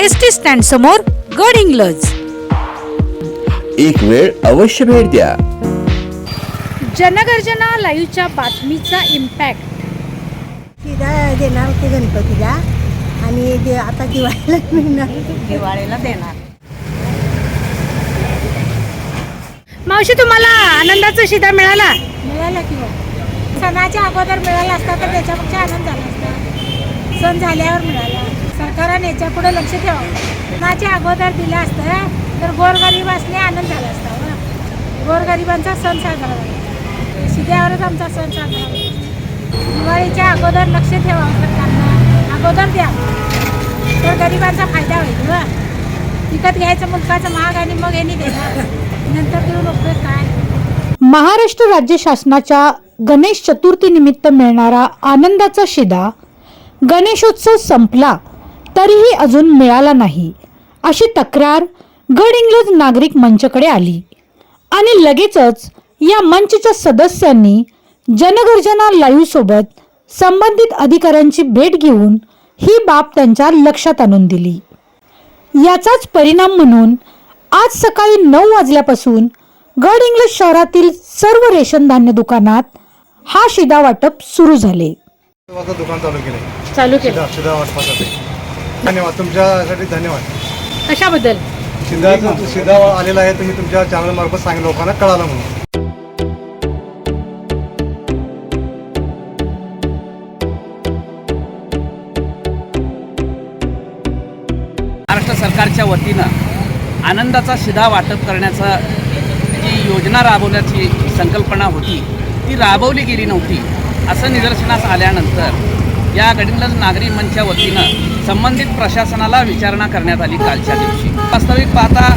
S T stand समोर गड इंग्लज. एक वेळ अवश्य भेट द्या. जनगर्जना लाईव्हच्या बातमीचा इम्पॅक्ट तिला देणार होते गणपतीला आणि ते आता दिवाळीला मिळणार. दिवाळीला देणार. मावशी तुम्हाला आनंदाचा शिदा मिळाला? मिळालं की मग. सणाच्या अगोदर मिळाला असता तर त्याच्यापेक्षा आनंद झाला असता. सण झाल्यावर मिळाला. सरकारने याच्यापुढे लक्ष ठेवावं. कुणाच्या अगोदर दिलं असतं तर गोरगरिबासने आनंद झाला असता गोरगरिबांचा सण साजरा झाला. शिद्यावरच आमचा सण साजरा झाला. दिवाळीच्या अगोदर लक्ष ठेवावं सरकारनं. अगोदर द्या. तर गरिबांचा फायदा होईल व विकत घ्यायचं मुलकाचं महाग आणि मग यांनी देणार नंतर देऊन उपयोग काय? महाराष्ट्र राज्य शासनाच्या गणेश चतुर्थी निमित्त मिळणारा आनंदाचा शिदा गणेशोत्सव संपला. तरीही अजून मिळाला नाही अशी तक्रार गड इंग्लज नागरिक मंचकडे आली. आणि लगेचच या मंचच्या सदस्यांनी जनगर्जना लाईव्ह सोबत संबंधित अधिकाऱ्यांची भेट घेऊन ही बाब त्यांच्या लक्षात आणून दिली. याचाच परिणाम म्हणून आज सकाळी नऊ वाजल्यापासून गड इंग्लज शहरातील सर्व रेशन धान्य दुकानात हा शिदा वाटप सुरू झाले. दुकान चालू केलंय. चालू वाटपासाठी धन्यवाद. तुमच्यासाठी धन्यवाद. कशाबद्दल? शिदाचं शिदा आलेला आहे तुम्ही तुमच्या चॅनल मार्फत सांगितलं लोकांना कळालं म्हणून. महाराष्ट्र सरकारच्या वतीनं आनंदाचा शिधा वाटप करण्याचा जी योजना राबवण्याची संकल्पना होती ती राबवली गेली नव्हती असं निदर्शनास आल्यानंतर या गडिंग्लज नागरी मंचच्या वतीनं संबंधित प्रशासनाला विचारणा करण्यात आली कालच्या दिवशी. वास्तविक पाहता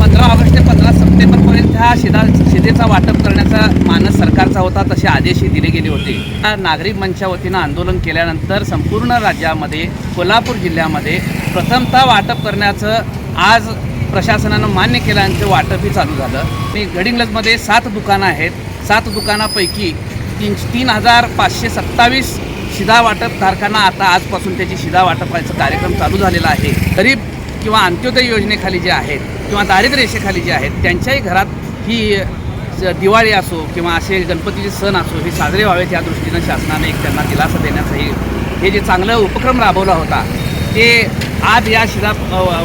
पंधरा ऑगस्ट ते पंधरा सप्टेंबरपर्यंत हा शिधा शिधेचा वाटप करण्याचा मानस सरकारचा होता तसे आदेशही दिले गेले होते. या नागरिक मंचच्या वतीनं आंदोलन केल्यानंतर संपूर्ण राज्यामध्ये कोल्हापूर जिल्ह्यामध्ये प्रथमतः वाटप करण्याचं आज प्रशासनानं मान्य केल्यानंतर वाटपही चालू झालं. मी गडिंग्लजमध्ये सात दुकानं आहेत. सात दुकानापैकी तीन तीन हजार पाचशे सत्तावीस शिधा वाटप धारकांना आता आजपासून त्याची शिधा वाटपाचा कार्यक्रम चालू झालेला आहे. गरीब किंवा अंत्योदय योजनेखाली जे आहेत किंवा दारिद्र्यरेषेखाली जे आहेत त्यांच्याही घरात ही दिवाळी असो किंवा असे गणपतीचे सण असो हे साजरे व्हावेत या दृष्टीनं शासनाने एक त्यांना दिलासा देण्याचाही हे जे चांगलं उपक्रम राबवला होता ते आज या शिधा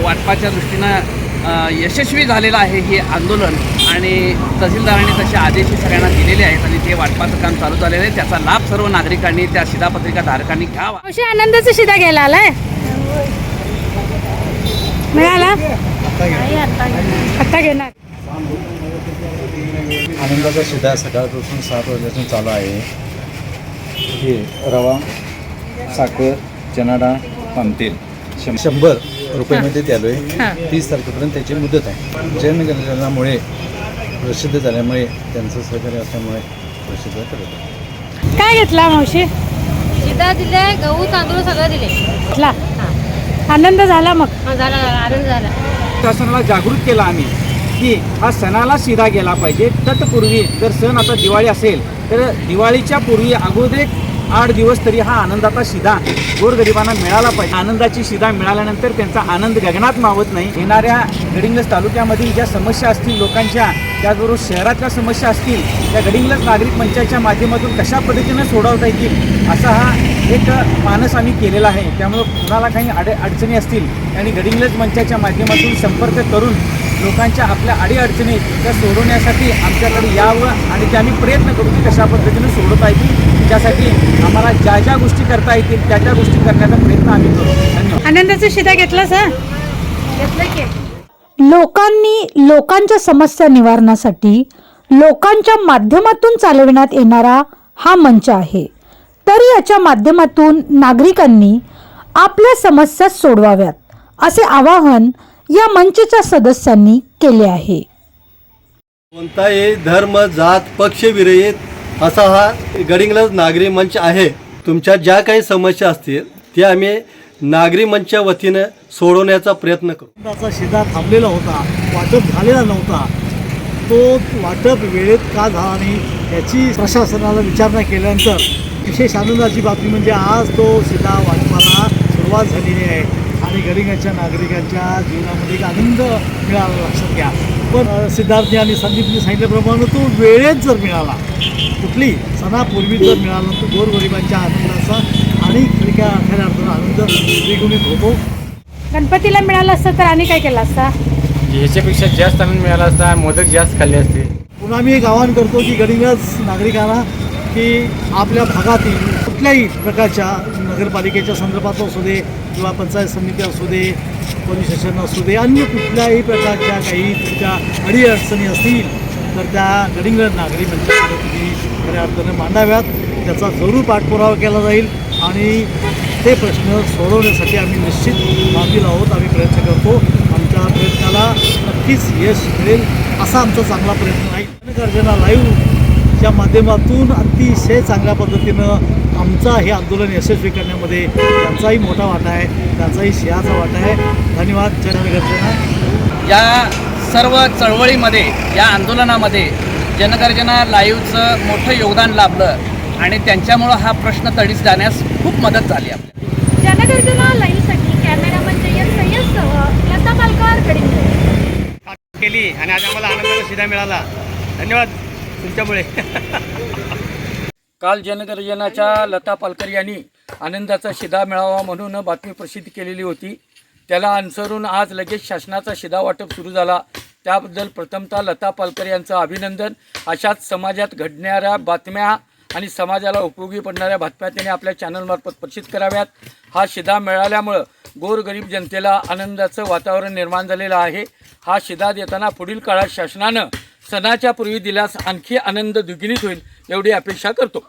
वाटपाच्या दृष्टीनं यशस्वी झालेलं आहे हे आंदोलन. आणि तहसीलदारांनी तसे आदेशही सगळ्यांना दिलेले आहेत आणि ते वाटपाचं काम चालू झालेलं आहे. त्याचा लाभ सर्व नागरिकांनी त्या शिधापत्रिका धारकांनी घ्यावा. मावशी आनंदाचा शिदा घ्यायला आलाय? मिळाला? आता घेणार. आनंदाचा शिदा सकाळपासून सात वाजल्यापासून चालू आहे. हे रवा साखर चना डाळ पामतेल शं शंभर रुपयामध्ये द्यालो आहे तीस तारखेपर्यंत त्याची मुदत आहे. जनगणनामुळे प्रसिद्ध झाल्यामुळे त्यांचं सहकार्य असल्यामुळे प्रसिद्ध करत काय घेतला मावशी? शिदा दिले गहू तांदूळ सगळं दिले. घेतला? आनंद झाला मग? हा झाला झाला आनंद झाला. शासनाला जागृत केला आम्ही की हा सणाला शिदा गेला पाहिजे. तत्पूर्वी जर सण आता दिवाळी असेल तर दिवाळीच्या पूर्वी अगोदर एक आठ दिवस तरी हा आनंदाचा शिदा गोरगरिबांना मिळाला पाहिजे. आनंदाची शिदा मिळाल्यानंतर त्यांचा आनंद गगनात मावत नाही. येणाऱ्या गडिंग्लज तालुक्यामधील ज्या समस्या असतील लोकांच्या त्याचबरोबर शहरातल्या समस्या असतील त्या गडिंग्लज नागरिक मंचाच्या माध्यमातून कशा पद्धतीनं सोडवता येतील असा हा एक मानस आम्ही केलेला आहे. त्यामुळं कुणाला काही अडे अडचणी असतील आणि गडिंग्लज मंचाच्या माध्यमातून संपर्क करून लोकांच्या आपल्या अडीअडचणी त्या सोडवण्यासाठी आमच्याकडे यावं आणि ते आम्ही प्रयत्न करू की कशा पद्धतीनं सोडवता येतील. त्यासाठी आम्हाला ज्या ज्या गोष्टी करता येतील त्या त्या गोष्टी करण्याचा प्रयत्न आम्ही करू. धन्यवाद. आनंदाचा शिदा घेतला सर घेतलं की? लोकांनी लोकांच्या समस्या निवारणासाठी लोकांच्या माध्यमातून चालविण्यात येणारा हा मंच आहे. तरी याच्या माध्यमातून नागरिकांनी आपल्या समस्या सोडवाव्यात असे आवाहन या मंचच्या सदस्यांनी केले आहे. कोणताही धर्म जात पक्ष विरहित असा हा गडिंग्लज नागरी मंच आहे. तुमच्या ज्या काही समस्या असतील त्या आम्ही नागरी मंचच्या वतीनं सोडवण्याचा प्रयत्न करू. त्याचा शिधा थांबलेला होता वाटप झालेला नव्हता. तो वाटप वेळेत का झाला नाही याची प्रशासनाला विचारणा केल्यानंतर विशेष आनंदाची बातमी म्हणजे आज तो शिधा वाटपाला सुरुवात झालेली आहे. आणि गडिंगाच्या नागरिकांच्या जीवनामध्ये एक आनंद मिळाला लक्षात घ्या. पण अ, सिद्धार्थने आणि संदीपने सांगितल्याप्रमाणे तो वेळेत जर मिळाला कुठली सणापूर्वी जर मिळाला तर गोरगरिबांच्या आनंदाचा आणि खऱ्या खऱ्या अर्थानं आनंद द्विगुणित होतो. गणपतीला मिळालं असतं तर आणि काय केलं असता? ह्याच्यापेक्षा जास्त आनंद मिळाला असता मोदक जास्त खाल्ले असते. पुन्हा मी एक आवाहन करतो की गडिंगज नागरिकांना की आपल्या भागातील कुठल्याही प्रकारच्या नगरपालिकेच्या संदर्भात असू दे किंवा पंचायत समिती असू दे पोलीस स्टेशन असू दे अन्य कुठल्याही प्रकारच्या काही तुमच्या अडीअडचणी असतील तर त्या गडिंगड नागरी मंचाकडे तुम्ही खऱ्या अर्थानं मांडाव्यात. त्याचा जरूर पाठपुरावा केला जाईल आणि ते प्रश्न सोडवण्यासाठी आम्ही निश्चित बांधील आहोत आम्ही प्रयत्न करतो. आमच्या प्रयत्नाला नक्कीच यश मिळेल असा आमचा चांगला प्रयत्न आहे. जनगर्जना लाईव्हच्या माध्यमातून अतिशय चांगल्या पद्धतीनं आमचा हे आंदोलन यशस्वी करण्यामध्ये त्यांचाही मोठा वाटा आहे त्यांचाही सिंहाचा वाटा आहे. धन्यवाद जनगर्जना. या सर्व चळवळीमध्ये या आंदोलनामध्ये जनगर्जना लाईव्हचं मोठं योगदान लाभलं आणि त्यांच्यामुळं हा प्रश्न तडीस जाण्यास खूप मदत झाली आपल्याला जनगर्जना लाईव्हसाठी कॅमेरामन जयंत सय्यदसह लता पालकर केली आणि आज आम्हाला आनंदाचा शिधा मिळाला. धन्यवाद तुमच्यामुळे. काल जनगर्जनाच्या लता पालकर यांनी आनंदाचा शिधा मिळावा म्हणून बातमी प्रसिद्ध केलेली होती. त्याला अनुसरून आज लगेच शासनाचा शिधा वाटप सुरू झाला. त्याबद्दल प्रथमतः लता पालकर यांचं अभिनंदन. अशाच समाजात घडणाऱ्या बातम्या आणि समाजाला उपयोगी पडणाऱ्या बातम्या त्यांनी आपल्या चॅनलमार्फत प्रसिद्ध कराव्यात. हा शिधा मिळाल्यामुळं गोरगरीब जनतेला आनंदाचं वातावरण निर्माण झालेलं आहे. हा शिधा देताना पुढील काळात शासनानं सणाच्या पूर्वी दिल्यास आणखी आनंद द्विगुणित होईल एवढी अपेक्षा करतो.